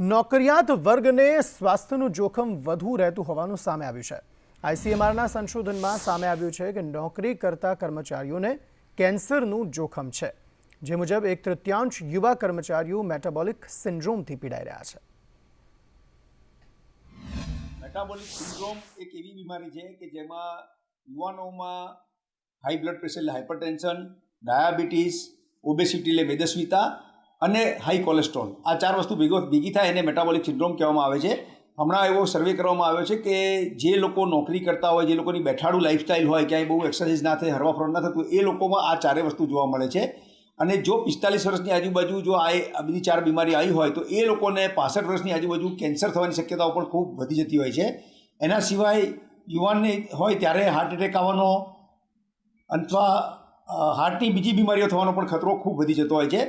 નોકરિયાત વર્ગને સ્વાસ્થ્યનું જોખમ વધુ રહેતું હોવાનું સામે આવ્યું છે. આઈસીએમઆરના સંશોધનમાં સામે આવ્યું છે કે નોકરી કરતા કર્મચારીઓને કેન્સરનું જોખમ છે. જે મુજબ એક તૃતીયાંશ યુવા કર્મચારીઓ મેટાબોલિક સિન્ડ્રોમથી પીડાઈ રહ્યા છે. મેટાબોલિક સિન્ડ્રોમ એક એવી બીમારી છે કે જેમાં યુવાનોમાં હાઈ બ્લડ પ્રેશર એટલે હાઇપરટેન્શન ડાયાબિટીસ, ઓબેસિટી એટલે મેદસ્વીતા અને હાઈ કોલેસ્ટ્રોલ આ ચાર વસ્તુ ભેગો, ભેગી થાય એને મેટાબોલિક સિન્ડ્રોમ કહેવામાં આવે છે. હમણાં એવો સર્વે કરવામાં આવ્યો છે કે જે લોકો નોકરી કરતા હોય, જે લોકોની બેઠાડું લાઈફસ્ટાઈલ હોય, ક્યાંય બહુ એક્સરસાઇઝ ના થાય, હરવા ફરવા ના થતું એ લોકોમાં આ ચારે વસ્તુ જોવા મળે છે. અને જો પિસ્તાલીસ વર્ષની આજુબાજુ જો આ બધી ચાર બીમારી આવી હોય, તો એ લોકોને પાસઠ વર્ષની આજુબાજુ કેન્સર થવાની શક્યતાઓ પણ ખૂબ વધી જતી હોય છે. એના સિવાય યુવાનને હોય ત્યારે હાર્ટ એટેક આવવાનો અથવા હાર્ટની બીજી બીમારીઓ થવાનો પણ ખતરો ખૂબ વધી જતો હોય છે.